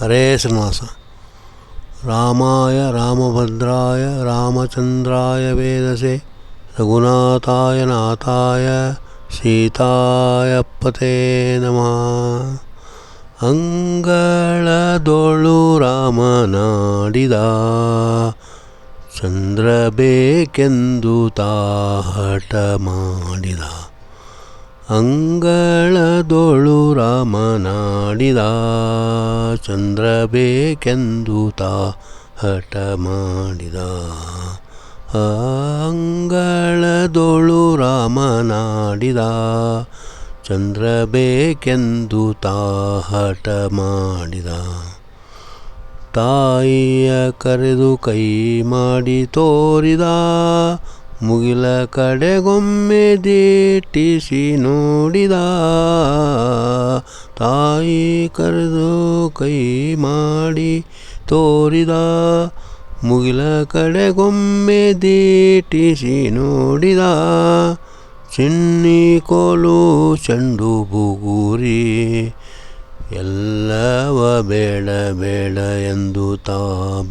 ಹರೇ ಶ್ರೀನಿವಾಸ ರಾಮಾಯ ರಾಮಭದ್ರಾಯ ರಾಮಚಂದ್ರಾಯ ವೇದಸೆ ರಘುನಾಥಾಯ ನಾಥಾಯ ಸೀತಾಯ ಪತೆ ನಮಃ ಅಂಗಳದೊಳು ರಾಮನಾಡಿದ ಚಂದ್ರ ಬೇಕೆಂದು ತಾಹಟ ಮಾಡಿದ ಅಂಗಳದೊಳು ರಾಮನಾಡಿದ ಚಂದ್ರ ಬೇಕೆಂದು ತಾ ಹಠ ಮಾಡಿದ. ಅಂಗಳದೊಳು ರಾಮನಾಡಿದ ಚಂದ್ರ ಬೇಕೆಂದು ತಾ ಹಠ ಮಾಡಿದ. ತಾಯಿಯ ಕರೆದು ಕೈ ಮಾಡಿ ತೋರಿದ ಮುಗಿಲ ಕಡೆಗೊಮ್ಮೆ ದೇಟಿಸಿ ನೋಡಿದ ತಾಯಿ ಕರೆದು ಕೈ ಮಾಡಿ ತೋರಿದ ಮುಗಿಲ ಕಡೆಗೊಮ್ಮೆ ದೇಟಿಸಿ ನೋಡಿದ ಚಿನ್ನಿ ಕೋಲು ಚೆಂಡು ಬುಗುರಿ ಎಲ್ಲವ ಬೇಡ ಬೇಡ ಎಂದು ತಾ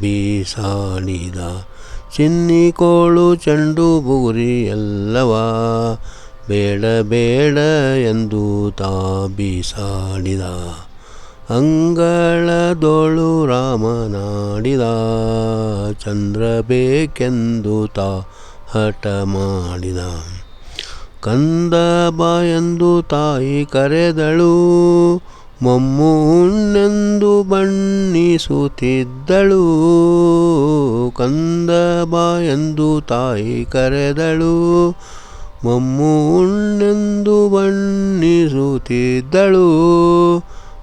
ಬೀಸಾಡಿದ ಚಿನ್ನಿ ಕೋಳು ಚೆಂಡು ಬುಗುರಿ ಎಲ್ಲವ ಬೇಡ ಬೇಡ ಎಂದು ತಾ ಬೀಸಾಡಿದ. ಅಂಗಳದೋಳು ರಾಮನಾಡಿದ ಚಂದ್ರ ಬೇಕೆಂದು ತಾ ಹಠ ಮಾಡಿದ. ಕಂದ ಬಾ ಎಂದು ತಾಯಿ ಕರೆದಳು. ಮೊಮ್ಮು ಉಣ್ಣೆಂದು ಬಣ್ಣಿಸುತ್ತಿದ್ದಳು ಕಂದ ಎಂದು ತಾಯಿ ಕರೆದಳು. ಮಮ್ಮು ಉಣ್ಣೆಂದು ಬಣ್ಣಿಸುತ್ತಿದ್ದಳು.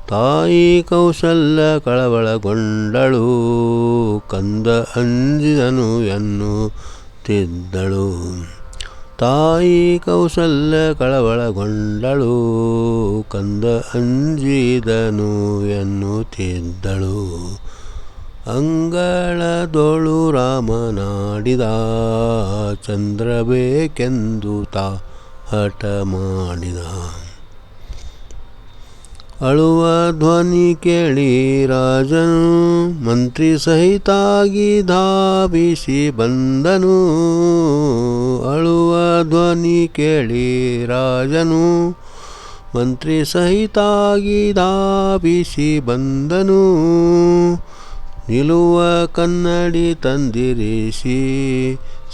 ತಾಯಿ ಕೌಶಲ್ಯ ಕಳವಳಗೊಂಡಳು. ಕಂದ ಅಂಜಿದನು ಎನ್ನುತ್ತಿದ್ದಳು. ತಾಯಿ ಕೌಸಲ್ಯ ಕಳವಳಗೊಂಡಳು ಕಂದ ಅಂಜಿದನು ಎನ್ನುತ್ತಿದ್ದಳು. ಅಂಗಳದೊಳು ರಾಮನಾಡಿದ ಚಂದ್ರ ಬೇಕೆಂದು ತಾ ಹಠ ಮಾಡಿದ. ಅಳುವ ಧ್ವನಿ ಕೇಳಿ ರಾಜನು, ಮಂತ್ರಿ ಸಹಿತಾಗಿ ಧಾವಿಸಿ ಬಂದನು. ಅಳುವ ಧ್ವನಿ ಕೇಳಿ ರಾಜನು, ಮಂತ್ರಿ ಸಹಿತಾಗಿ ಧಾವಿಸಿ ಬಂದನು. ನಿಲುವ ಕನ್ನಡಿ ತಂದಿರಿಸಿ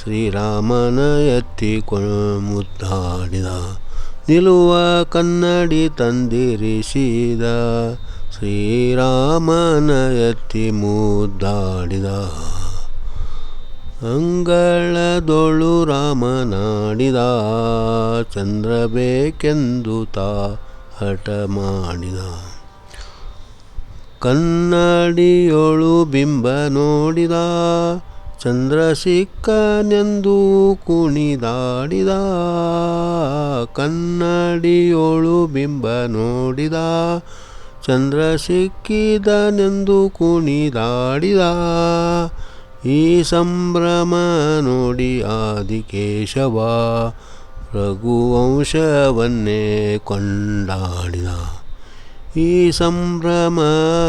ಶ್ರೀರಾಮನ ಎತ್ತಿ ಮುದ್ದಾಡಿದ ನಿಲುವ ಕನ್ನಡಿ ತಂದಿರಿಸಿದ ಶ್ರೀರಾಮನ ಎತ್ತಿ ಮುದ್ದಾಡಿದ. ಅಂಗಳದೊಳು ರಾಮನಾಡಿದ, ಚಂದ್ರ ಬೇಕೆಂದು ತಾ ಹಠ ಮಾಡಿದ. ಕನ್ನಡಿಯೊಳು ಬಿಂಬ ನೋಡಿದ ಚಂದ್ರ ಸಿಕ್ಕನೆಂದು ಕುಣಿದಾಡಿದ, ಕನ್ನಡಿಯೋಳು ಬಿಂಬ ನೋಡಿದ ಚಂದ್ರ ಸಿಕ್ಕಿದನೆಂದು ಕುಣಿದಾಡಿದ, ಈ ಸಂಭ್ರಮ ನೋಡಿ ಆದಿಕೇಶವ ರಘುವಂಶವನ್ನೇ ಕೊಂಡಾಡಿದ. ಈ ಸಂಭ್ರಮ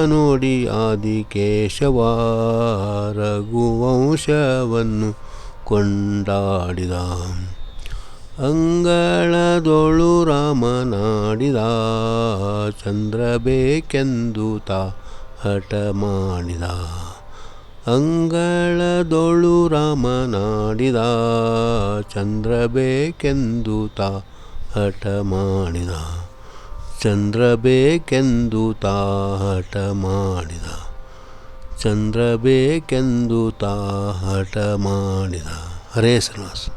ನೋಡಿ ಆದಿಕೇಶವ ರಘುವಂಶವನ್ನು ಕೊಂಡಾಡಿದ. ಅಂಗಳದೊಳು ರಾಮನಾಡಿದ ಚಂದ್ರ ಬೇಕೆಂದು ತಾ ಹಠ ಮಾಡಿದ. ಅಂಗಳದೊಳು ರಾಮನಾಡಿದ ಚಂದ್ರ ಬೇಕೆಂದು ತಾ ಹಠ ಮಾಡಿದ. ಚಂದ್ರ ಬೇಕೆಂದು ತಾಹಟ ಮಾಡಿದ. ಚಂದ್ರ ಬೇಕೆಂದು ತಾಹಟ ಮಾಡಿದ. ಹರೇ ಶ್ರೀನಿವಾಸ